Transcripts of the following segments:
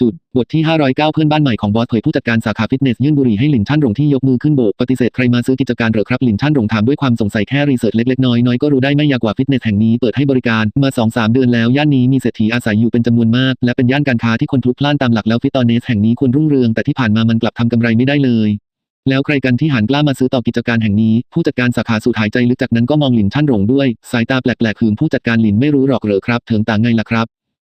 จุดบทที่ 509 เพื่อนบ้านใหม่ของบอสเผยผู้จัดการสาขาฟิตเนสยื่นบุหรี่ให้หลินชั่นหลงที่ยกมือขึ้นโบกปฏิเสธใครมาซื้อกิจการเหรอครับหลินชั่นหลงถามด้วยความสงสัยแค่รีเสิร์ชเล็กๆน้อยๆก็รู้ได้ไม่ยากกว่าฟิตเนสแห่งนี้เปิดให้บริการมา 2-3 เดือนแล้ว ย่านนี้มีเศรษฐีอาศัยอยู่เป็นจำนวนมาก และเป็นย่านการค้าที่คนพลุกพล่านตามหลักแล้วฟิตเนสแห่งนี้ควรรุ่งเรืองแต่ที่ผ่านมามันกลับทำกำไรไม่ได้เลยแล้วใครกันที่หันกล้ามาซื้อต่อกิจการแห่งนี้ ผู้จัดการสาขาสูดหายใจลึกจากนั้นก็มองหลินชั่นหลงด้วย สายตาแปลกๆหืมผู้จัดการหลินไม่รู้หรอกเหรอครับเถิงตาไงล่ะครับ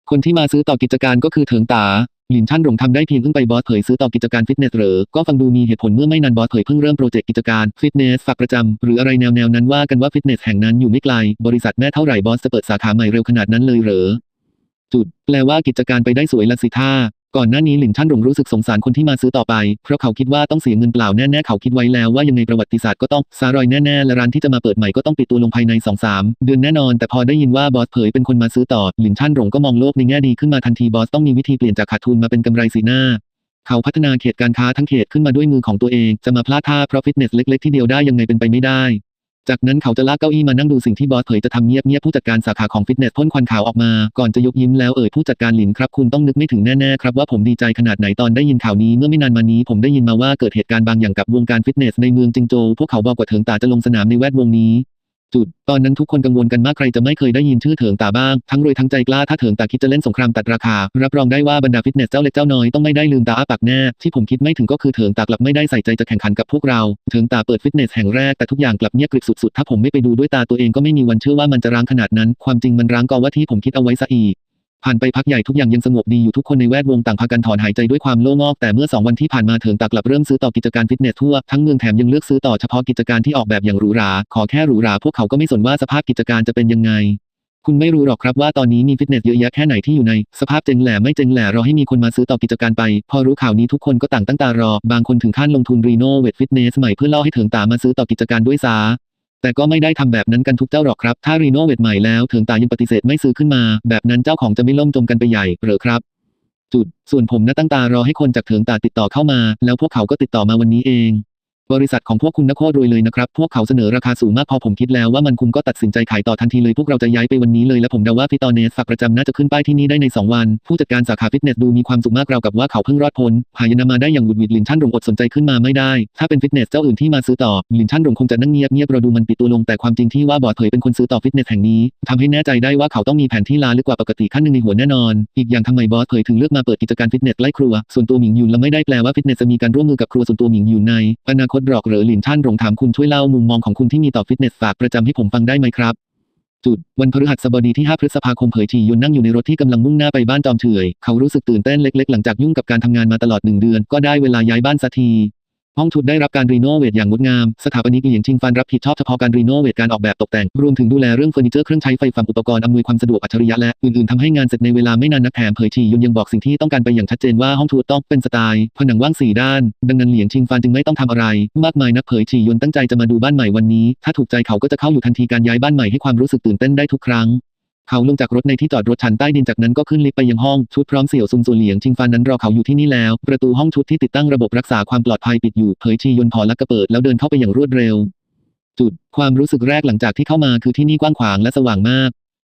คนที่มาซื้อต่อกิจการก็คือเถิงตา หลินชั่นหลงทำได้เพียงเพิ่งไปบอสเผยซื้อต่อกิจการฟิตเนสเหรอก็ฟังดูมีเหตุผลเมื่อไม่นานบอสเผยเพิ่งเริ่มโปรเจกต์กิจการฟิตเนสฝากประจำหรืออะไรแนวแนวๆนั้นว่ากันว่าฟิตเนสแห่งนั้นอยู่ไม่ไกล บริษัทแม่เท่าไหร่บอสจะเปิดสาขาใหม่เร็วขนาดนั้นเลยเหรอจุด แปลว่ากิจการไปได้สวยละสิท่า ก่อนหน้านี้หลินชั่นหลงรู้สึกสงสารคนที่มาซื้อต่อไป เพราะเขาคิดว่าต้องเสียเงินเปล่าแน่ๆเขาคิดไว้แล้วว่ายังไงประวัติศาสตร์ก็ต้องซารอยแน่ๆและร้านที่จะมาเปิดใหม่ก็ต้องปิดตัวลงภายใน2-3เดือนแน่นอน แต่พอได้ยินว่าบอสเผยเป็นคนมาซื้อต่อหลินชั่นหลงก็มองโลกในแง่ดีขึ้นมาทันทีบอสต้องมีวิธีเปลี่ยนจากขาดทุนมาเป็นกำไรสีหน้าเขาพัฒนาเขตการค้าทั้งเขตขึ้นมาด้วยมือของตัวเอง จะมาพลาดท่าเพราะฟิตเนสเล็ก ๆ ที่เดียวได้ยังไงเป็นไปไม่ได้ จากนั้นเขาจะลากเก้าอี้มานั่งดูสิ่งที่บอสเผยจะทำเงียบเงียบผู้จัดการสาขาของฟิตเนสพ่นควันขาวออกมา ก่อนจะยกยิ้มแล้วเอ่ยผู้จัดการหลินครับคุณต้องนึกไม่ถึงแน่ๆครับว่าผมดีใจขนาดไหนตอนได้ยินข่าวนี้เมื่อไม่นานมานี้ผมได้ยินมาว่าเกิดเหตุการณ์บางอย่างกับวงการฟิตเนสในเมืองจิงโจวพวกเขาบอกว่าเถิงตาจะลงสนามในแวดวงนี้ จุด ตอนนั้นทุกคนกังวลกันมากใครจะไม่เคยได้ยินชื่อเถิงตาบ้าง ทั้งรวยทั้งใจกล้าถ้าเถิงตาคิดจะเล่นสงครามตัดราคา รับรองได้ว่าบรรดาฟิตเนสเจ้าเล็กเจ้าน้อยต้องไม่ได้ลืมตาอ้าปากแน่ที่ผมคิดไม่ถึงก็คือเถิงตากลับไม่ได้ใส่ใจจะแข่งขันกับพวกเรา เถิงตาเปิดฟิตเนสแห่งแรกแต่ทุกอย่างกลับเงียบกริบสุดๆถ้าผมไม่ไปดูด้วยตาตัวเองก็ไม่มีวันเชื่อว่ามันจะร้างขนาดนั้น ความจริงมันร้างกว่าที่ผมคิดเอาไว้ซะอีก ผ่านไปพักใหญ่ทุกอย่างยังสงบดีอยู่ทุกคนในแวดวงต่างพากันถอนหายใจด้วยความโล่งอกแต่เมื่อ 2 วันที่ผ่านมาเถิงตากลับเริ่มซื้อต่อกิจการฟิตเนสทั่วทั้งเมืองแถมยังเลือกซื้อต่อเฉพาะกิจการที่ออกแบบอย่างหรูหรา ขอแค่หรูหราพวกเขาก็ไม่สนว่าสภาพกิจการจะเป็นยังไง คุณไม่รู้หรอกครับว่าตอนนี้มีฟิตเนสเยอะแยะแค่ไหนที่อยู่ใน สภาพเจงแหล่ไม่เจงแหล่รอให้มีคนมาซื้อต่อกิจการไป พอรู้ข่าวนี้ทุกคนก็ต่างตั้งตารอ บางคนถึงขั้นลงทุนรีโนเวทฟิตเนสใหม่เพื่อล่อให้เถิงตามาซื้อต่อกิจการด้วยซ้า แต่ก็ไม่ได้ทำแบบนั้นกันทุกเจ้าหรอกครับ ถ้ารีโนเวทใหม่แล้วเถิงตายังปฏิเสธไม่ซื้อขึ้นมา แบบนั้นเจ้าของจะไม่ล่มจมกันไปใหญ่เหรอครับ จุด ส่วนผมนะตั้งตารอให้คนจากเถิงตาติดต่อเข้ามา แล้วพวกเขาก็ติดต่อมาวันนี้เอง บริษัทของพวกคุณนะโคตรรวยเลยนะครับ พวกเขาเสนอราคาสูงมากพอผมคิดแล้วว่ามันคุ้มก็ตัดสินใจขายต่อทันทีเลยพวกเราจะย้ายไปวันนี้เลยและผมเดาว่าฟิตเนสฝากประจำน่าจะขึ้นป้ายที่นี่ได้ใน 2 วัน ผู้จัดการสาขาฟิตเนสดูมีความสุขมากราวกับว่าเขาเพิ่งรอดพ้นหายนะมาได้อย่างหวุดหวิดลินชั่นหลงอดสนใจขึ้นมาไม่ได้ ถ้าเป็นฟิตเนสเจ้าอื่นที่มาซื้อต่อลินชั่นหลงคงจะนั่งเงียบเงียบเรอดูมันปิดตัวลงแต่ความจริงที่ว่าบอดเผยเป็นคนซื้อต่อฟิตเนสแห่งนี้ทำให้แน่ใจได้ว่าเขาต้องมีแผนที่ลาลึกกว่าปกติขั้นหนึ่งในหัวแน่นอน อีกอย่างทำไมบอสเผยถึงเลือกมาเปิดกิจการฟิตเนสใกล้ครัวส่วนตัวหมิงยุนและไม่ได้แปลว่าฟิตเนสจะมีการร่วมมือกับครัวส่วนตัวหมิงยุนในอนาคตหรอกเหรอหลินชั่นรงถามคุณช่วยเล่ามุมมองของคุณที่มีต่อฟิตเนสฝากประจำให้ผมฟังได้ไหมครับจุดวันพฤหัสบดีที่ 5 พฤษภาคมเผยชียุนนั่งอยู่ในรถที่กำลังมุ่งหน้าไปบ้านจอมเฉยเขารู้สึกตื่นเต้นเล็กๆ หลังจากยุ่งกับการทำงานมาตลอดหนึ่งเดือน ก็ได้เวลาย้ายบ้านสักที ห้องชุดได้รับการรีโนเวทอย่างงดงาม สถาปนิกเหลียงชิงฟันรับผิดชอบเฉพาะการรีโนเวทการออกแบบตกแต่ง รวมถึงดูแลเรื่องเฟอร์นิเจอร์เครื่องใช้ไฟฟ้าอุปกรณ์อำนวยความสะดวกอัจฉริยะและอื่นๆทำให้งานเสร็จในเวลาไม่นานนักแถมเผยชียุนยังบอกสิ่งที่ต้องการไปอย่างชัดเจนว่าห้องชุดต้องเป็นสไตล์ ผนังว่างสี่ด้าน ดังนั้นเหลียงชิงฟันจึงไม่ต้องทำอะไร มากมายนักเผยชียุนตั้งใจจะมาดูบ้านใหม่วันนี้ ถ้าถูกใจเขาก็จะเข้าอยู่ทันทีการย้ายบ้านใหม่ให้ความรู้สึกตื่นเต้นได้ทุกครั้ง เขาลงจากรถในที่จอดรถชั้นใต้ดินจากนั้นก็ขึ้นลิฟต์ไปยังห้องชุดพร้อมเสี่ยวซุนซูเหลียงชิงฟันนั้นรอเขาอยู่ที่นี่แล้ว ประตูห้องชุดที่ติดตั้งระบบรักษาความปลอดภัยปิดอยู่เผยชียนพอและกระเปิดแล้วเดินเข้าไปอย่างรวดเร็ว จุด ความรู้สึกแรกหลังจากที่เข้ามาคือที่นี่กว้างขวางและสว่างมาก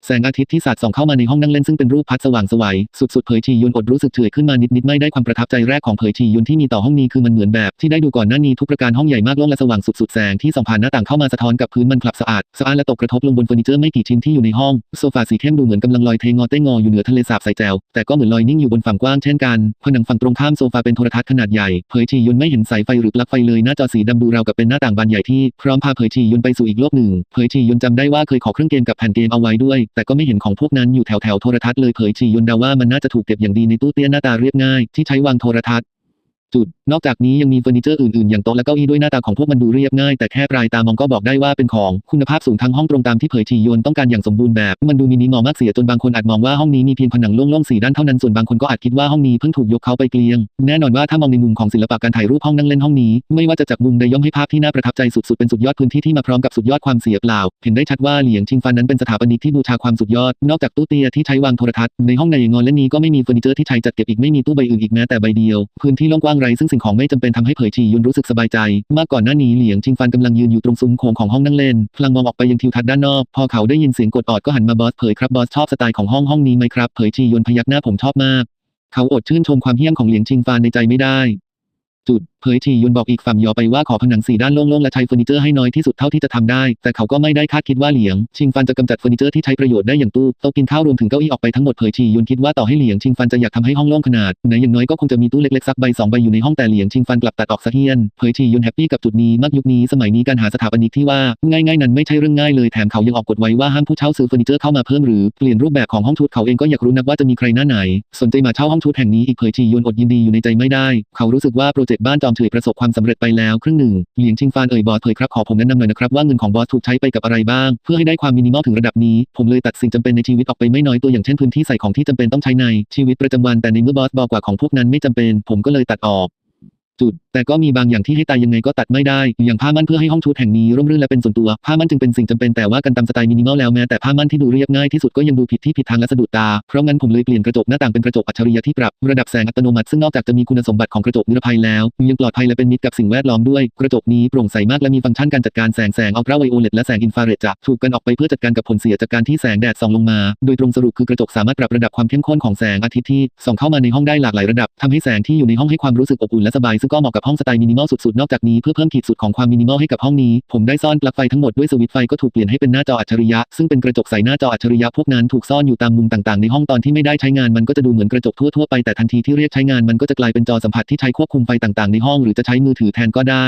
แสงอาทิตย์ที่สาดส่องเข้ามาในห้องนั่งเล่นซึ่งเป็นรูปพัดสว่างสวัยสุดๆเผยชียุนอดรู้สึกเฉยขึ้นมานิดๆไม่ได้ความประทับใจแรกของเผยชียุนที่มีต่อห้องนี้คือมันเหมือนแบบที่ได้ดูก่อนหน้านี้ทุกประการห้องใหญ่มากโล่งและสว่างสุดๆแสงที่ส่องผ่านหน้าต่างเข้ามาสะท้อนกับพื้นมันกลับสะอาดสะอาดและตกกระทบลงบนเฟอร์นิเจอร์ไม่กี่ชิ้นที่อยู่ในห้องโซฟาสีเข้มดูเหมือนกำลังลอยเทงอเต้งออยู่เหนือทะเลสาบใสแจวแต่ก็เหมือนลอยนิ่งอยู่บนฝั่งกว้างเช่นกันผนังฝั่งตรงข้ามโซฟาเป็นโทรทัศน์ขนาดใหญ่เผยชียุนไม่เห็นสายไฟหรือปลั๊กไฟเลยหน้าจอสีดำดูราวกับเป็นหน้าต่างบานใหญ่ที่พร้อมพาเผยชียุนไปสู่อีกโลกหนึ่งเผยชียุนจำได้ว่าเคยขอเครื่องเกมกับแผ่นเกมเอาไว้ด้วยแต่ก็ไม่เห็นของพวกนั้นอยู่แถวแถวโทรทัศน์เลยเผยชียุนเดาว่ามันน่าจะถูกเก็บอย่างดีในตู้เตี้ยหน้าตาเรียบง่ายที่ใช้วางโทรทัศน์ จุด นอกจากนี้ยังมีเฟอร์นิเจอร์อื่นๆ อย่างโต๊ะและเก้าอี้ด้วยหน้าตาของพวกมันดูเรียบง่าย แต่แค่ปลายตามองก็บอกได้ว่าเป็นของคุณภาพสูงทั้งห้องตรงตามที่เผยชียนต้องการอย่างสมบูรณ์แบบ มันดูมินิมอลมากเสียจนบางคนอาจมองว่าห้องนี้มีเพียงผนังโล่งๆสีด้านเท่านั้นส่วนบางคนก็อาจคิดว่าห้องนี้เพิ่งถูกยกเขาไปเกลียง แน่นอนว่าถ้ามองในมุมของศิลปะการถ่ายรูปห้องนั่งเล่นห้องนี้ ไม่ว่าจะจากมุมใดย่อมให้ภาพที่น่าประทับใจสุดๆเป็นสุดยอดพื้นที่ที่มาพร้อมกับสุดยอดความเสียเปล่า เห็นได้ชัดว่าเหลียงชิงฟันนั้นเป็นสถาปนิกที่บูชาความสุดยอด นอกจากตู้เตียที่ใช้วางโทรทัศน์ในห้องในงอนเล่นนี้ก็ไม่มีเฟอร์นิเจอร์ที่ใช้จัดเก็บอีกไม่มีตู้ใบอื่นอีกแม้แต่ใบเดียวพื้นที่โล่งกว้างไร้ซึ่งสิ่งของไม่จำเป็นทำให้เผยชียุนรู้สึกสบายใจ มากก่อนหน้านี้เหลียงชิงฟันกำลังยืนอยู่ตรงซุ้มโค้งของห้องนั่งเล่น พลังมองออกไปยังทิวทัศน์ด้านนอก พอเขาได้ยินเสียงกดออดก็หันมาบอสเผยครับบอสชอบสไตล์ของห้องห้องนี้ไหมครับเผยชียุนพยักหน้าผมชอบมาก เขาอดชื่นชมความเฮี้ยมของเหลียงชิงฟานในใจไม่ได้ จุด ผยฉียุนบอกอีกฝั่งยอไปว่าขอผนังสีด้านโล่งๆและใช้เฟอร์นิเจอร์ให้น้อยที่สุดเท่าที่จะทำได้ แต่เขาก็ไม่ได้คาดคิดว่าเหลียง ชิงฟันจะกำจัดเฟอร์นิเจอร์ที่ใช้ประโยชน์ได้อย่างตู้โต๊ะกินข้าวรวมถึงเก้าอี้ออกไปทั้งหมดเผยฉียุนคิดว่าต่อให้เหลียงชิงฟันจะอยากทำให้ห้องโล่งขนาดไหนอย่างน้อยก็คงจะมีตู้เล็กๆสักใบสองใบอยู่ในห้องแต่เหลียงชิงฟันกลับตัดออกซะเฮียนเผยฉียุนแฮปปี้กับจุดนี้มากยุคนี้สมัยนี้การหาสถาปนิกที่ว่าง่ายๆนั้นไม่ใช่เรื่องง่ายเลยแถมเขายังออกกฎไว้ว่าห้ามผู้เช่าซื้อเฟอร์นิเจอร์เข้ามาเพิ่มหรือเปลี่ยนรูปแบบของห้องทุตเขาเองก็อยากรู้นักว่าจะมีใครหน้าไหน สนใจมาเช่าห้องทุตแห่งนี้อีกเผยฉียุนอดยินดีอยู่ในใจไม่ได้ เขารู้สึกว่าโปรเจกต์บ้านจอมเฉยประสบความสำเร็จไปแล้วครึ่งหนึ่งเหลียงชิงฟานเอ่ยบอสเผยครับขอผมแนะนำหน่อยนะครับว่าเงินของบอสถูกใช้ไปกับอะไรบ้าง เพื่อให้ได้ความมินิมอลถึงระดับนี้ ผมเลยตัดสิ่งจำเป็นในชีวิตออกไปไม่น้อยตัวอย่างเช่นพื้นที่ใส่ของที่จำเป็นต้องใช้ในชีวิตประจำวันแต่ในเมื่อบอสบอกว่าของพวกนั้นไม่จำเป็น ผมก็เลยตัดออก จุด แต่ก็มีบางอย่างที่ให้ตายยังไงก็ตัดไม่ได้ อย่างผ้ามั่นเพื่อให้ห้องชุดแห่งนี้ร่มรื่นและเป็นส่วนตัว ผ้ามั่นจึงเป็นสิ่งจำเป็นแต่ว่ากันตามสไตล์มินิมอลแล้วแม้แต่ผ้ามั่นที่ดูเรียบง่ายที่สุดก็ยังดูผิดที่ผิดทางและสะดุดตา เพราะงั้นผมเลยเปลี่ยนกระจกหน้าต่างเป็นกระจกอัจฉริยะที่ปรับระดับแสงอัตโนมัติซึ่งนอกจากจะมีคุณสมบัติของกระจกนิรภัยแล้ว ยังปลอดภัยและเป็นมิตรกับสิ่งแวดล้อมด้วย กระจกนี้โปร่งใสมากและมีฟังก์ชันการจัดการแสงแสงอัลตราไวโอเลตและแสงอินฟราเรดจะถูกกันออกไปเพื่อจัดการกับผลเสียจากการที่แสงแดดส่องลงมา โดยตรงสรุปคือกระจกสามารถปรับระดับความเข้มข้นของแสงอาทิตย์ที่ส่องเข้ามาในห้องได้หลากหลายระดับทำให้แสงที่อยู่ในห้องให้ความรู้สึกอบอุ่นและสบายซึ่งก็เหมาะกับห้องสไตล์มินิมอลสุดๆ นอกจากนี้เพื่อเพิ่มขีดสุดของความมินิมอลให้กับห้องนี้ ผมได้ซ่อนปลั๊กไฟทั้งหมดด้วยสวิตช์ไฟก็ถูกเปลี่ยนให้เป็นหน้าจออัจฉริยะ ซึ่งเป็นกระจกใสหน้าจออัจฉริยะพวกนั้นถูกซ่อนอยู่ตามมุมต่างๆในห้องตอนที่ไม่ได้ใช้งานมันก็จะดูเหมือนกระจกทั่วๆไปแต่ทันทีที่เรียกใช้งานมันก็จะกลายเป็นจอสัมผัสที่ใช้ควบคุมไฟต่างๆในห้องหรือจะใช้มือถือแทนก็ได้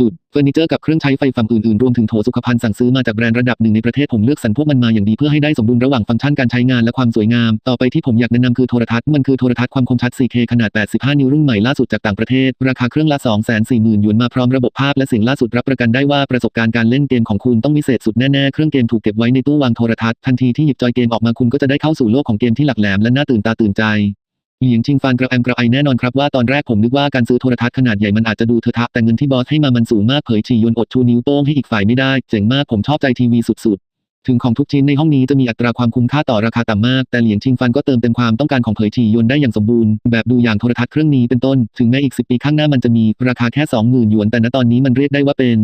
จุดเฟอร์นิเจอร์กับเครื่องใช้ไฟฝั่งอื่นๆ รวมถึงโถสุขภัณฑ์สั่งซื้อมาจากแบรนด์ระดับหนึ่งในประเทศผมเลือกสรรพวกมันมาอย่างดีเพื่อให้ได้สมดุลระหว่างฟังก์ชันการใช้งานและความสวยงาม ต่อไปที่ผมอยากแนะนำคือโทรทัศน์มันคือโทรทัศน์ความคมชัด 4K ขนาด 85 นิ้วรุ่นใหม่ล่าสุดจากต่างประเทศ ราคาเครื่องละ 240,000หยวนมาพร้อมระบบภาพและเสียงล่าสุดรับประกันได้ว่าประสบการณ์การเล่นเกมของคุณต้องวิเศษสุดแน่ๆเครื่องเกมถูกเก็บไว้ในตู้วางโทรทัศน์ทันทีที่หยิบจอยเกมออกมาคุณก็จะได้เข้าสู่โลกของเกมที่หลักแหลมและน่าตื่นตาตื่นใจ หลียงชิงฟานกระแอมกระไอแน่นอนครับว่าตอนแรกผมนึกว่าการซื้อโทรทัศน์ขนาดใหญ่มันอาจจะดูเถอะทะแต่เงินที่บอสให้มามันสูงมากเผยฉียนอดชูนิ้วโป้งให้อีกฝ่ายไม่ได้เจ๋งมากผมชอบใจทีวีสุดๆ ถึงของทุกชิ้นในห้องนี้จะมีอัตราความคุ้มค่าต่อราคาต่ำมาก แต่เหลียงชิงฟันก็เติมเต็มความต้องการของเผยฉียนได้อย่างสมบูรณ์แบบดูอย่างโทรทัศน์เครื่องนี้เป็นต้น ถึงแม้อีก10ปีข้างหน้ามันจะมีราคาแค่20,000หยวนแต่ณตอนนี้มันเรียกได้ว่าเป็น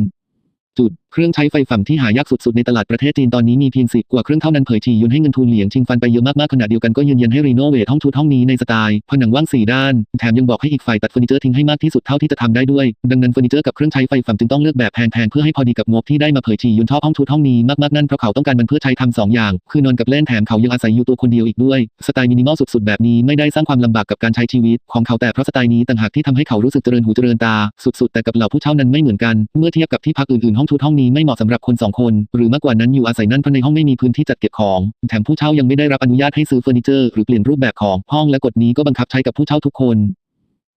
จุด เครื่องใช้ไฟฝั่งที่หายากสุดๆในตลาดประเทศจีนตอนนี้มีเพียงสิบกว่าเครื่องเท่านั้นเผยฉียุนให้เงินทุนเหลียงชิงฟันไปเยอะมากๆขณะเดียวกันก็ยืนยันให้รีโนเวทห้องชุดห้องนี้ในสไตล์ผนังว่างสี่ด้าน แถมยังบอกให้อีกฝ่ายตัดเฟอร์นิเจอร์ทิ้งให้มากที่สุดเท่าที่จะทำได้ด้วย ดังนั้นเฟอร์นิเจอร์กับเครื่องใช้ไฟฝั่งจึงต้องเลือกแบบแพงๆเพื่อให้พอดีกับงบที่ได้มาเผยฉียุนชอบห้องชุดห้องนี้มากๆนั่นเพราะเขาต้องการมันเพื่อใช้ทำสองอย่าง คือนอนกับเล่นแถมเขายังอาศัยอยู่ตัวคนเดียวอีกด้วยสไตล์มินิมอลสุดๆแบบนี้ไม่ได้สร้างความลำบากกับการใช้ชีวิต ของเขาแต่เพราะสไตล์นี้ต่างหากที่ทำให้เขารู้สึกเจริญหูเจริญตา สุดๆแต่กับเหล่าผู้เช่านั้นไม่เหมือนกันเมื่อเทียบกับที่พักอื่นๆห้ององชุดห้องนี้ไม่เหมาะสำหรับคนสองคน หรือมากกว่านั้นอยู่อาศัยนั่นเพราะในห้องไม่มีพื้นที่จัดเก็บของ แถมผู้เช่ายังไม่ได้รับอนุญาตให้ซื้อเฟอร์นิเจอร์หรือเปลี่ยนรูปแบบของห้องและกฎนี้ก็บังคับใช้กับผู้เช่าทุกคน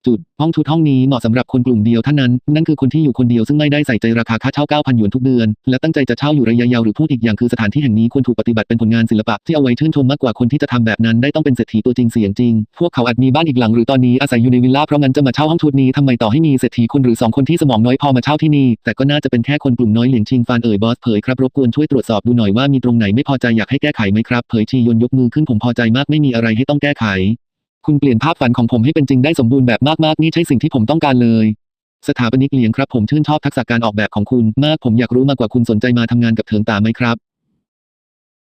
จุดห้องชุดห้องนี้เหมาะสำหรับคนกลุ่มเดียวเท่านั้น นั่นคือคนที่อยู่คนเดียวซึ่งไม่ได้ใส่ใจราคาค่าเช่า 9,000 หยวนทุกเดือน และตั้งใจจะเช่าอยู่ระยะยาวหรือพูดอีกอย่างคือสถานที่แห่งนี้ควรถูกปฏิบัติเป็นผลงานศิลปะที่เอาไว้ชื่นชมมากกว่าคนที่จะทำแบบนั้นได้ต้องเป็นเศรษฐีตัวจริงเสียงจริง พวกเขาอาจมีบ้านอีกหลังหรือตอนนี้อาศัยอยู่ในวิลล่าเพราะงั้นจะมาเช่าห้องชุดนี้ทำไมต่อให้มีเศรษฐีคนหรือสองคนที่สมองน้อยพอมาเช่าที่นี่แต่ก็น่าจะเป็นแค่คนกลุ่มน้อยเหลียงชิงฟานเอ่ยบอสเผยครับรบกวนช่วยตรวจสอบดูหน่อยว่ามีตรงไหนไม่พอใจอยากให้แก้ไขไหมครับเผยชียนยกมือขึ้นผมพอใจมากไม่มีอะไรให้ต้องแก้ไข คุณเปลี่ยนภาพฝันของผมให้เป็นจริงได้สมบูรณ์แบบมากๆนี่ใช่สิ่งที่ผมต้องการเลย สถาปนิกเหลียงครับผมชื่นชอบทักษะการออกแบบของคุณมากผมอยากรู้มากกว่าคุณสนใจมาทำงานกับเถิงตาไหมครับ